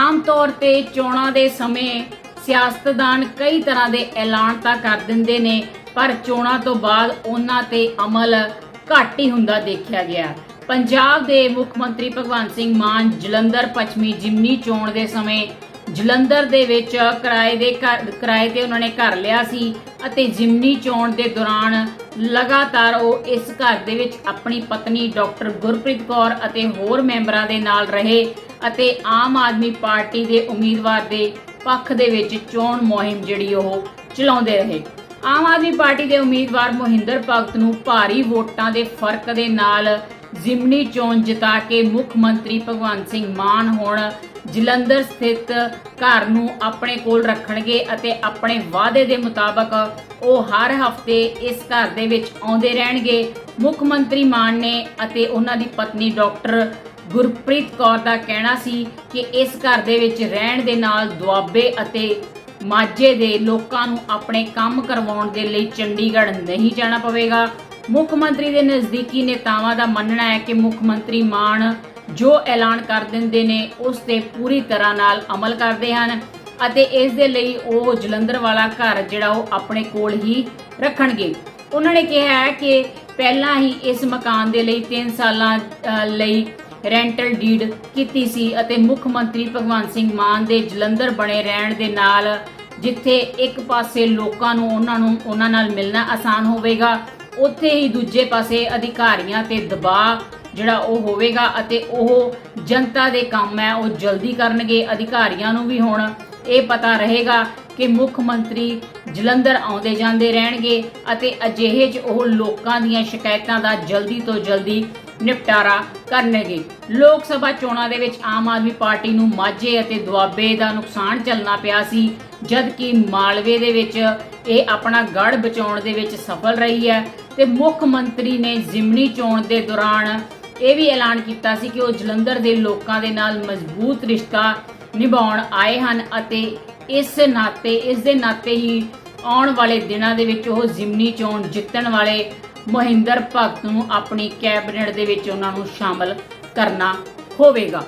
ਆਮ ਤੌਰ ਤੇ ਚੋਣਾਂ ਦੇ ਸਮੇਂ ਸਿਆਸਤਦਾਨ ਕਈ ਤਰ੍ਹਾਂ ਦੇ ਐਲਾਨ ਤਾਂ ਕਰ ਦਿੰਦੇ ਨੇ, ਪਰ ਚੋਣਾਂ ਤੋਂ ਬਾਅਦ ਉਹਨਾਂ ਤੇ ਅਮਲ ਘੱਟ ਹੀ ਹੁੰਦਾ ਦੇਖਿਆ ਗਿਆ। ਪੰਜਾਬ ਦੇ ਮੁੱਖ ਮੰਤਰੀ ਭਗਵੰਤ ਸਿੰਘ ਮਾਨ ਜਲੰਧਰ ਪੱਛਮੀ ਜਿਮਨੀ ਚੋਣ ਦੇ ਸਮੇਂ ਜਲੰਧਰ ਦੇ ਵਿੱਚ ਕਿਰਾਏ ਦੇ ਘਰ, ਕਿਰਾਏ ਤੇ ਉਹਨਾਂ ਨੇ ਘਰ ਲਿਆ ਸੀ ਅਤੇ ਜਿਮਨੀ ਚੋਣ ਦੇ ਦੌਰਾਨ ਲਗਾਤਾਰ ਉਹ ਇਸ ਘਰ ਦੇ ਵਿੱਚ ਆਪਣੀ ਪਤਨੀ ਡਾਕਟਰ ਗੁਰਪ੍ਰੀਤ ਕੌਰ ਅਤੇ ਹੋਰ ਮੈਂਬਰਾਂ ਦੇ ਨਾਲ ਰਹੇ ਅਤੇ ਆਮ ਆਦਮੀ ਪਾਰਟੀ ਦੇ ਉਮੀਦਵਾਰ ਦੇ ਪੱਖ ਦੇ ਵਿੱਚ ਚੋਣ ਮੁਹਿੰਮ ਜਿਹੜੀ ਉਹ ਚਲਾਉਂਦੇ ਰਹੇ। ਆਮ ਆਦਮੀ ਪਾਰਟੀ ਦੇ ਉਮੀਦਵਾਰ ਮੋਹਿੰਦਰ ਭਗਤ ਨੂੰ ਭਾਰੀ ਵੋਟਾਂ ਦੇ ਫ਼ਰਕ ਦੇ ਨਾਲ ਜ਼ਿਮਨੀ ਚੋਣ ਜਿਤਾ ਕੇ ਮੁੱਖ ਮੰਤਰੀ ਭਗਵੰਤ ਸਿੰਘ ਮਾਨ ਹੁਣ ਜਲੰਧਰ ਸਥਿਤ ਘਰ ਨੂੰ ਆਪਣੇ ਕੋਲ ਰੱਖਣਗੇ ਅਤੇ ਆਪਣੇ ਵਾਅਦੇ ਦੇ ਮੁਤਾਬਕ ਉਹ ਹਰ ਹਫ਼ਤੇ ਇਸ ਘਰ ਦੇ ਵਿੱਚ ਆਉਂਦੇ ਰਹਿਣਗੇ। ਮੁੱਖ ਮੰਤਰੀ ਮਾਨ ਨੇ ਅਤੇ ਉਹਨਾਂ ਦੀ ਪਤਨੀ ਡਾਕਟਰ ਗੁਰਪ੍ਰੀਤ ਕੌਰ ਦਾ ਕਹਿਣਾ ਸੀ ਕਿ ਇਸ ਘਰ ਦੇ ਵਿੱਚ ਰਹਿਣ ਦੇ ਨਾਲ ਦੁਆਬੇ ਅਤੇ ਮਾਝੇ ਦੇ ਲੋਕਾਂ ਨੂੰ ਆਪਣੇ ਕੰਮ ਕਰਵਾਉਣ ਦੇ ਲਈ ਚੰਡੀਗੜ੍ਹ ਨਹੀਂ ਜਾਣਾ ਪਵੇਗਾ। ਮੁੱਖ ਮੰਤਰੀ ਦੇ ਨਜ਼ਦੀਕੀ ਨੇਤਾਵਾਂ ਦਾ ਮੰਨਣਾ ਹੈ ਕਿ ਮੁੱਖ ਮੰਤਰੀ ਮਾਨ ਜੋ ਐਲਾਨ ਕਰ ਦਿੰਦੇ ਨੇ, ਉਸ ਤੇ ਪੂਰੀ ਤਰ੍ਹਾਂ ਨਾਲ ਅਮਲ ਕਰਦੇ ਹਨ ਅਤੇ ਇਸ ਦੇ ਲਈ ਉਹ ਜਲੰਧਰ ਵਾਲਾ ਘਰ ਜਿਹੜਾ ਉਹ ਆਪਣੇ ਕੋਲ ਹੀ ਰੱਖਣਗੇ। ਉਹਨਾਂ ਨੇ ਕਿਹਾ ਹੈ ਕਿ ਪਹਿਲਾਂ ਹੀ ਇਸ ਮਕਾਨ ਦੇ ਲਈ 3 ਸਾਲਾਂ ਲਈ ਰੈਂਟਲ ਡੀਡ ਕੀਤੀ ਸੀ ਅਤੇ ਮੁੱਖ ਮੰਤਰੀ ਭਗਵੰਤ ਸਿੰਘ ਮਾਨ ਦੇ ਜਲੰਧਰ ਬਣੇ ਰਹਿਣ ਦੇ ਨਾਲ ਜਿੱਥੇ ਇੱਕ ਪਾਸੇ ਲੋਕਾਂ ਨੂੰ ਉਹਨਾਂ ਨੂੰ ਉਹਨਾਂ ਨਾਲ ਮਿਲਣਾ ਆਸਾਨ ਹੋਵੇਗਾ, ਉੱਥੇ ਹੀ ਦੂਜੇ ਪਾਸੇ ਅਧਿਕਾਰੀਆਂ ਤੇ ਦਬਾਅ ਜਿਹੜਾ ਉਹ ਹੋਵੇਗਾ ਅਤੇ ਉਹ ਜਨਤਾ ਦੇ ਕੰਮ ਹੈ, ਉਹ ਜਲਦੀ ਕਰਨਗੇ, ਅਧਿਕਾਰੀਆਂ ਨੂੰ ਵੀ ਹੁਣ ਇਹ ਪਤਾ ਰਹੇਗਾ ਕਿ ਮੁੱਖ ਮੰਤਰੀ ਜਲੰਧਰ ਆਉਂਦੇ ਜਾਂਦੇ ਰਹਿਣਗੇ ਅਤੇ ਅਜਿਹੇ 'ਚ ਉਹ ਲੋਕਾਂ ਦੀਆਂ ਸ਼ਿਕਾਇਤਾਂ ਦਾ ਜਲਦੀ ਤੋਂ ਜਲਦੀ ਨਿਪਟਾਰਾ ਕਰਨਗੇ। ਲੋਕ ਸਭਾ ਚੋਣਾਂ ਦੇ ਵਿੱਚ ਆਮ ਆਦਮੀ ਪਾਰਟੀ ਨੂੰ ਮਾਝੇ ਅਤੇ ਦੁਆਬੇ ਦਾ ਨੁਕਸਾਨ ਚੱਲਣਾ ਪਿਆ ਸੀ, ਜਦਕਿ ਮਾਲਵੇ ਦੇ ਵਿੱਚ ਇਹ ਆਪਣਾ ਗੜ ਬਚਾਉਣ ਦੇ ਵਿੱਚ ਸਫਲ ਰਹੀ ਹੈ ਤੇ ਮੁੱਖ ਮੰਤਰੀ ਨੇ ਜ਼ਿਮਨੀ ਚੋਣ ਦੇ ਦੌਰਾਨ ਇਹ ਵੀ ਐਲਾਨ ਕੀਤਾ ਸੀ ਕਿ ਉਹ ਜਲੰਧਰ ਦੇ ਲੋਕਾਂ ਦੇ ਨਾਲ ਮਜ਼ਬੂਤ ਰਿਸ਼ਤਾ ਨਿਭਾਉਣ ਆਏ ਹਨ ਅਤੇ ਇਸ ਨਾਤੇ, ਇਸ ਦੇ ਨਾਤੇ ਹੀ ਆਉਣ ਵਾਲੇ ਦਿਨਾਂ ਦੇ ਵਿੱਚ ਉਹ ਜ਼ਿਮਨੀ ਚੋਣ ਜਿੱਤਣ ਵਾਲੇ ਮਹਿੰਦਰ ਭਗਤ ਨੂੰ ਆਪਣੀ ਕੈਬਨਿਟ ਦੇ ਵਿੱਚ ਉਹਨਾਂ ਨੂੰ ਸ਼ਾਮਲ ਕਰਨਾ ਹੋਵੇਗਾ।